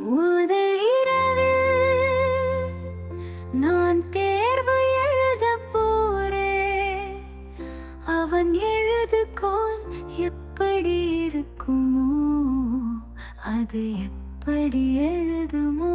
முதல் இரவில் நான் தேர்வு எழுத போறேன் அவன் எழுதுகோன் எப்படி இருக்குமோ அது எப்படி எழுதுமோ.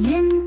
烟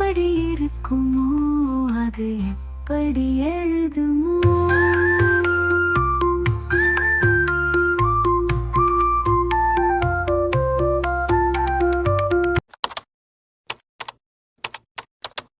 எப்படி இருக்குமோ அது எப்படி எழுதுமோ?